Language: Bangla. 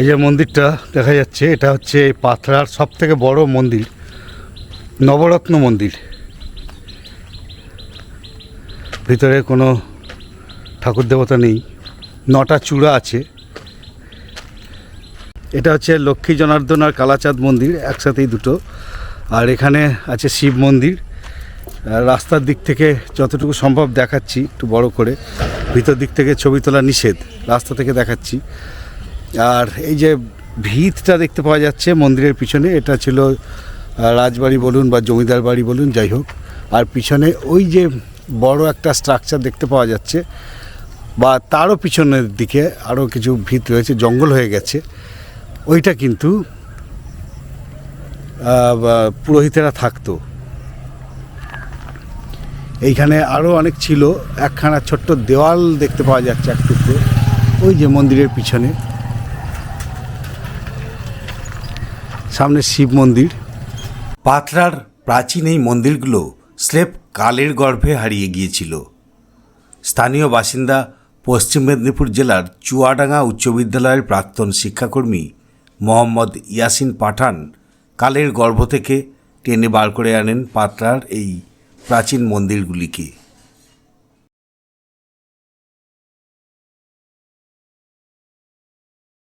এই যে মন্দিরটা দেখা যাচ্ছে, এটা হচ্ছে পাথরার সব থেকে বড় মন্দির, নবরত্ন মন্দির। ভিতরে কোনো ঠাকুর দেবতা নেই, নটা চূড়া আছে। এটা হচ্ছে লক্ষ্মী জনার্দন আর কালাচাঁদ মন্দির, একসাথেই দুটো। আর এখানে আছে শিব মন্দির। রাস্তার দিক থেকে যতটুকু সম্ভব দেখাচ্ছি, একটু বড় করে। ভিতর দিক থেকে ছবি তোলা নিষেধ, রাস্তা থেকে দেখাচ্ছি। আর এই যে ভিতটা দেখতে পাওয়া যাচ্ছে মন্দিরের পিছনে, এটা ছিল রাজবাড়ি বলুন বা জমিদার বাড়ি বলুন, যাই হোক। আর পিছনে ওই যে বড় একটা স্ট্রাকচার দেখতে পাওয়া যাচ্ছে, বা তারও পিছনের দিকে আরও কিছু ভিত রয়েছে, জঙ্গল হয়ে গেছে। ওইটা কিন্তু পুরোহিতেরা থাকতো। এইখানে আরও অনেক ছিল, একখানা ছোট্ট দেওয়াল দেখতে পাওয়া যাচ্ছে এক ওই যে মন্দিরের পিছনে। সামনে শিব মন্দির। পাথরার প্রাচীন এই মন্দিরগুলো স্লেপ কালের গর্ভে হারিয়ে গিয়েছিল। স্থানীয় বাসিন্দা পশ্চিম মেদিনীপুর জেলার চুয়াডাঙ্গা উচ্চ বিদ্যালয়ের প্রাক্তন শিক্ষাকর্মী মোহাম্মদ ইয়াসিন পাঠান কালের গর্ভ থেকে টেনে বার করে আনেন পাথরার এই প্রাচীন মন্দিরগুলিকে।